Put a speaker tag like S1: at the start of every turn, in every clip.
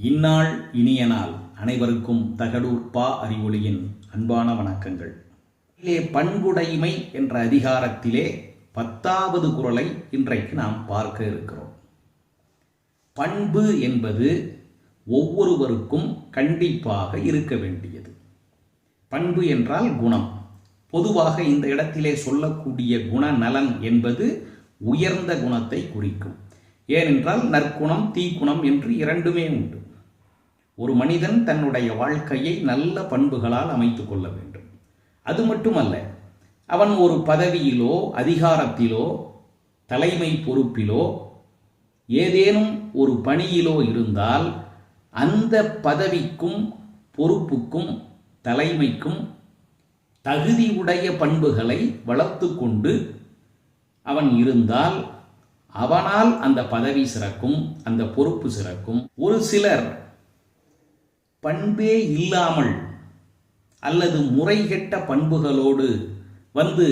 S1: இந்நாள் இனிய நாள் அனைவருக்கும் தகடூர் பா அறிவொளியின் அன்பான வணக்கங்கள். இதிலே பண்புடைமை என்ற அதிகாரத்திலே பத்தாவது குறளை இன்றைக்கு நாம் பார்க்க இருக்கிறோம். பண்பு என்பது ஒவ்வொருவருக்கும் கண்டிப்பாக இருக்க வேண்டியது. பண்பு என்றால் குணம். பொதுவாக இந்த இடத்திலே சொல்லக்கூடிய குணநலன் என்பது உயர்ந்த குணத்தை குறிக்கும். ஏனென்றால் நற்குணம் தீக்குணம் என்று இரண்டுமே உண்டு. ஒரு மனிதன் தன்னுடைய வாழ்க்கையை நல்ல பண்புகளால் அமைத்து கொள்ள வேண்டும். அது மட்டுமல்ல அவன் ஒரு பதவியிலோ அதிகாரத்திலோ தலைமை பொறுப்பிலோ ஏதேனும் ஒரு பணியிலோ இருந்தால் அந்த பதவிக்கும் பொறுப்புக்கும் தலைமைக்கும் தகுதியுடைய பண்புகளை வளர்த்து கொண்டு அவன் இருந்தால் அவனால் அந்த பதவி சிறக்கும் அந்த பொறுப்பு சிறக்கும். ஒரு சிலர் பண்பே இல்லாமல் அல்லது முறைகெட்ட பண்புகளோடு வந்து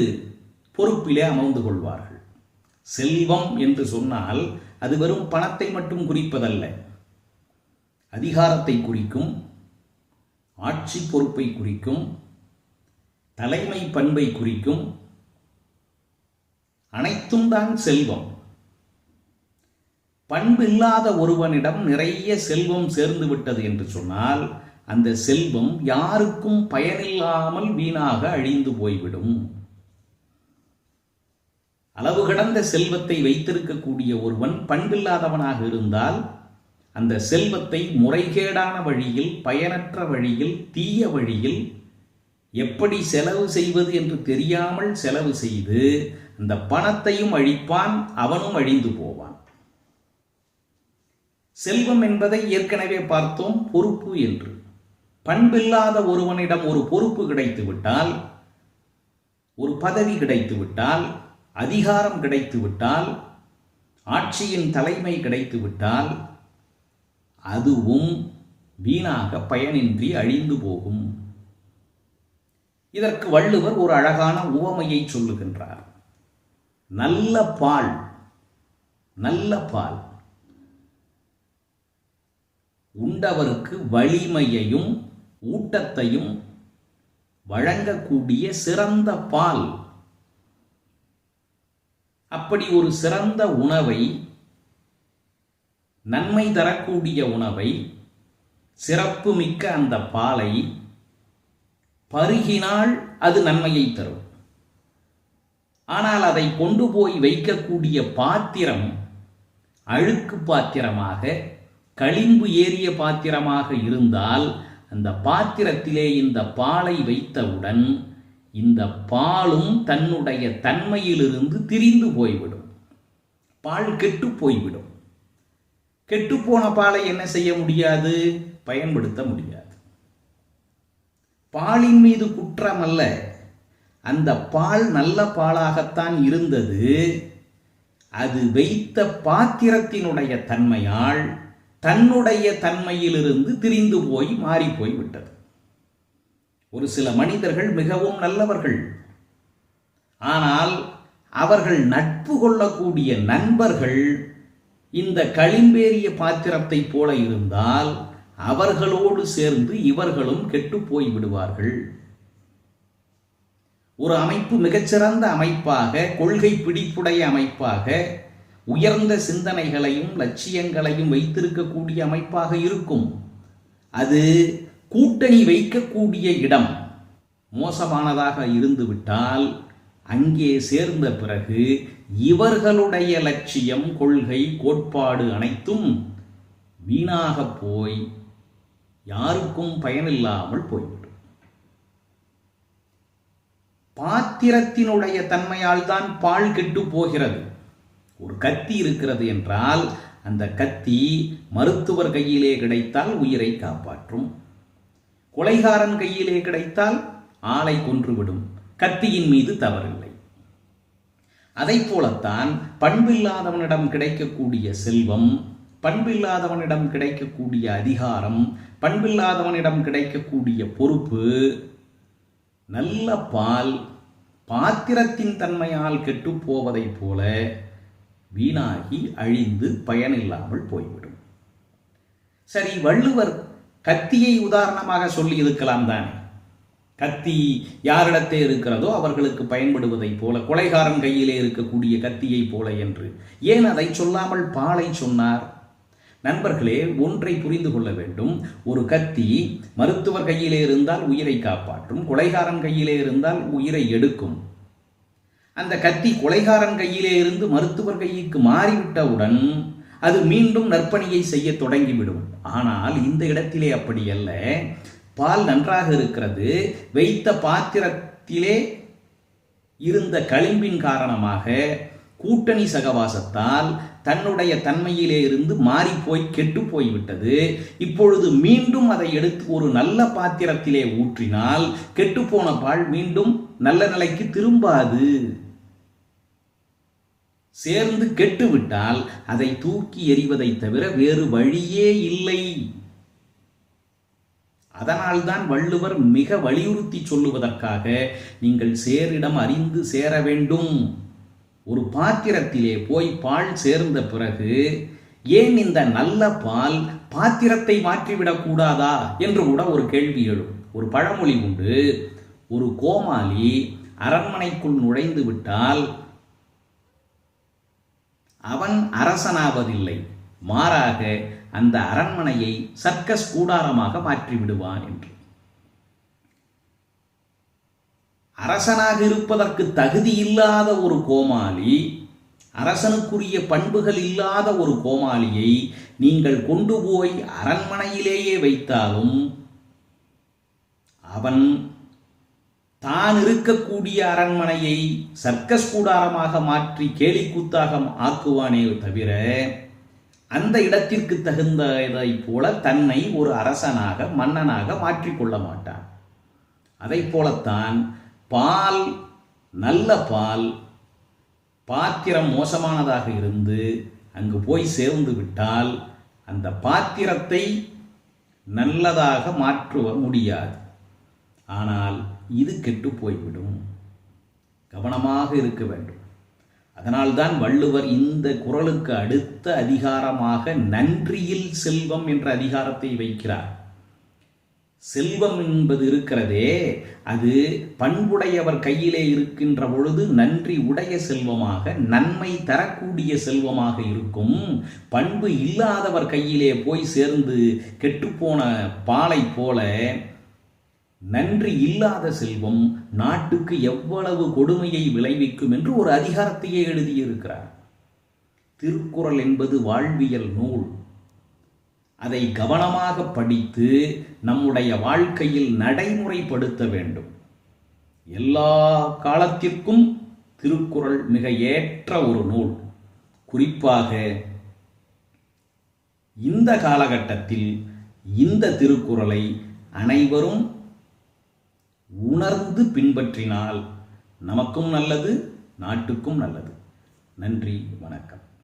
S1: பொறுப்பிலே அமர்ந்து கொள்வார்கள். செல்வம் என்று சொன்னால் அது வெறும் பணத்தை மட்டும் குறிப்பதல்ல. அதிகாரத்தை குறிக்கும் ஆட்சி பொறுப்பை குறிக்கும் தலைமை பண்பை குறிக்கும் அனைத்தும் தான் செல்வம். பண்பில்லாத ஒருவனிடம் நிறைய செல்வம் சேர்ந்து விட்டது என்று சொன்னால் அந்த செல்வம் யாருக்கும் பயனில்லாமல் வீணாக அழிந்து போய்விடும். அளவு கடந்த செல்வத்தை வைத்திருக்கக்கூடிய ஒருவன் பண்பில்லாதவனாக இருந்தால் அந்த செல்வத்தை முறைகேடான வழியில் பயனற்ற வழியில் தீய வழியில் எப்படி செலவு செய்வது என்று தெரியாமல் செலவு செய்து அந்த பணத்தையும் அழிப்பான் அவனும் அழிந்து போவான். செல்வம் என்பதை ஏற்கனவே பார்த்தோம் பொறுப்பு என்று. பண்பில்லாத ஒருவனிடம் ஒரு பொறுப்பு கிடைத்துவிட்டால் ஒரு பதவி கிடைத்துவிட்டால் அதிகாரம் கிடைத்துவிட்டால் ஆட்சியின் தலைமை கிடைத்துவிட்டால் அதுவும் வீணாக பயனின்றி அழிந்து போகும். இதற்கு வள்ளுவர் ஒரு அழகான உவமையை சொல்லுகின்றார். நல்ல பால் நல்ல பால். உண்டவருக்கு வலிமையையும் ஊட்டத்தையும் வழங்கக்கூடிய சிறந்த பால். அப்படி ஒரு சிறந்த உணவை நன்மை தரக்கூடிய உணவை சிறப்பு மிக்க அந்த பாலை பருகினால் அது நன்மையை தரும். ஆனால் அதை கொண்டு போய் வைக்கக்கூடிய பாத்திரம் அழுக்கு பாத்திரமாக களிம்பு ஏறிய பாத்திரமாக இருந்தால் அந்த பாத்திரத்திலே இந்த பாலை வைத்தவுடன் இந்த பாலும் தன்னுடைய தன்மையிலிருந்து திரிந்து போய்விடும். பால் கெட்டு போய்விடும். கெட்டுப்போன பாலை என்ன செய்ய முடியாது? பயன்படுத்த முடியாது. பாலின் மீது குற்றம் அல்ல. அந்த பால் நல்ல பாலாகத்தான் இருந்தது. அது வைத்த பாத்திரத்தினுடைய தன்மையால் தன்னுடைய தன்மையிலிருந்து திரிந்து போய் மாறி போய் விட்டது. ஒரு சில மனிதர்கள் மிகவும் நல்லவர்கள். ஆனால் அவர்கள் நட்பு கொள்ளக்கூடிய நண்பர்கள் இந்த களிம்பேறிய பாத்திரத்தை போல இருந்தால் அவர்களோடு சேர்ந்து இவர்களும் கெட்டு போய் விடுவார்கள். ஒரு அமைப்பு மிகச்சிறந்த அமைப்பாக கொள்கை பிடிப்புடைய அமைப்பாக உயர்ந்த சிந்தனைகளையும் லட்சியங்களையும் வைத்திருக்கக்கூடிய அமைப்பாக இருக்கும். அது கூட்டணி வைக்கக்கூடிய இடம். மோசமானதாக இருந்துவிட்டால் அங்கே சேர்ந்த பிறகு இவர்களுடைய லட்சியம் கொள்கை கோட்பாடு அனைத்தும் வீணாக போய் யாருக்கும் பயனில்லாமல் போய்விடும். பாத்திரத்தினுடைய தன்மையால் தான் பால் கெட்டு போகிறது. ஒரு கத்தி இருக்கிறது என்றால் அந்த கத்தி மருத்துவர் கையிலே கிடைத்தால் உயிரை காப்பாற்றும். கொலைகாரன் கையிலே கிடைத்தால் ஆளை கொன்றுவிடும். கத்தியின் மீது தவறில்லை. அதை போலத்தான் பண்பில்லாதவனிடம் கிடைக்கக்கூடிய செல்வம் பண்பில்லாதவனிடம் கிடைக்கக்கூடிய அதிகாரம் பண்பில்லாதவனிடம் கிடைக்கக்கூடிய பொறுப்பு நல்ல பால் பாத்திரத்தின் தன்மையால் கெட்டுப் போவதைப் போல வீணாகி அழிந்து பயனில்லாமல் போய்விடும். சரி வள்ளுவர் கத்தியை உதாரணமாக சொல்லி இருக்கலாம் தானே. கத்தி யாரிடத்தே இருக்கிறதோ அவர்களுக்கு பயன்படுவதைப் போல கொலைகாரன் கையிலே இருக்கக்கூடிய கத்தியைப் போல என்று. ஏன் அதை சொல்லாமல் பாலை சொன்னார்? நண்பர்களே ஒன்றை புரிந்து கொள்ள வேண்டும். ஒரு கத்தி மருத்துவர் கையிலே இருந்தால் உயிரை காப்பாற்றும் கொலைகாரன் கையிலே இருந்தால் உயிரை எடுக்கும். அந்த கத்தி கொலைகாரன் கையிலே இருந்து மருத்துவர் கைக்கு மாறிவிட்டவுடன் அது மீண்டும் நற்பணியை செய்ய தொடங்கிவிடும். ஆனால் இந்த இடத்திலே அப்படி அல்ல. பால் நன்றாக இருக்கிறது. வைத்த பாத்திரத்திலே இருந்த களிம்பின் காரணமாக கூட்டணி சகவாசத்தால் தன்னுடைய தன்மையிலே இருந்து மாறி போய் கெட்டு போய்விட்டது. இப்பொழுது மீண்டும் அதை எடுத்து ஒரு நல்ல பாத்திரத்திலே ஊற்றினால் கெட்டுப்போன பால் மீண்டும் நல்ல நிலைக்கு திரும்பாது. சேர்ந்து கெட்டுவிட்டால் அதை தூக்கி எறிவதை தவிர வேறு வழியே இல்லை. அதனால்தான் வள்ளுவர் மிக வலியுறுத்தி சொல்லுவதற்காக நீங்கள் சேரிடம் அறிந்து சேர வேண்டும். ஒரு பாத்திரத்திலே போய் பால் சேர்ந்த பிறகு ஏன் இந்த நல்ல பால் பாத்திரத்தை மாற்றிவிடக் கூடாதா என்று கூட ஒரு கேள்வி எழும். ஒரு பழமொழி உண்டு. ஒரு கோமாளி அரண்மனைக்குள் நுழைந்து விட்டால் அவன் அரசனாவதில்லை. மாறாக அந்த அரண்மனையை சர்க்கஸ் கூடாரமாக மாற்றி விடுவான் என்று. அரசனாக இருப்பதற்கு தகுதி இல்லாத ஒரு கோமாளி அரசனுக்குரிய பண்புகள் இல்லாத ஒரு கோமாளியை நீங்கள் கொண்டு போய் அரண்மனையிலேயே வைத்தாலும் அவன் தான் இருக்கக்கூடிய அரண்மனையை சர்க்கஸ் கூடாரமாக மாற்றி கேலிக்கூத்தாக ஆக்குவானே தவிர அந்த இடத்திற்கு தகுந்ததை போல தன்னை ஒரு அரசனாக மன்னனாக மாற்றிக்கொள்ள மாட்டான். அதை போலத்தான் பால் நல்ல பால் பாத்திரம் மோசமானதாக இருந்து அங்கு போய் சேர்ந்து விட்டால் அந்த பாத்திரத்தை நல்லதாக மாற்றுவ முடியாது. ஆனால் இது கெட்டு போய்விடும். கவனமாக இருக்க வேண்டும். அதனால்தான் வள்ளுவர் இந்த குரலுக்கு அடுத்த அதிகாரமாக நன்றியில் செல்வம் என்ற அதிகாரத்தை வைக்கிறார். செல்வம் என்பது இருக்கிறதே அது பண்புடையவர் கையிலே இருக்கின்ற பொழுது நன்றி உடைய செல்வமாக நன்மை தரக்கூடிய செல்வமாக இருக்கும். பண்பு இல்லாதவர் கையிலே போய் சேர்ந்து கெட்டுப்போன பாலை போல நன்றி இல்லாத செல்வம் நாட்டுக்கு எவ்வளவு கொடுமையை விளைவிக்கும் என்று ஒரு அதிகாரத்தையே எழுதியிருக்கிறார். திருக்குறள் என்பது வாழ்வியல் நூல். அதை கவனமாக படித்து நம்முடைய வாழ்க்கையில் நடைமுறைப்படுத்த வேண்டும். எல்லா காலத்திற்கும் திருக்குறள் மிக ஏற்ற ஒரு நூல். குறிப்பாக இந்த காலகட்டத்தில் இந்த திருக்குறளை அனைவரும் உணர்ந்து பின்பற்றினால் நமக்கும் நல்லது நாட்டுக்கும் நல்லது. நன்றி வணக்கம்.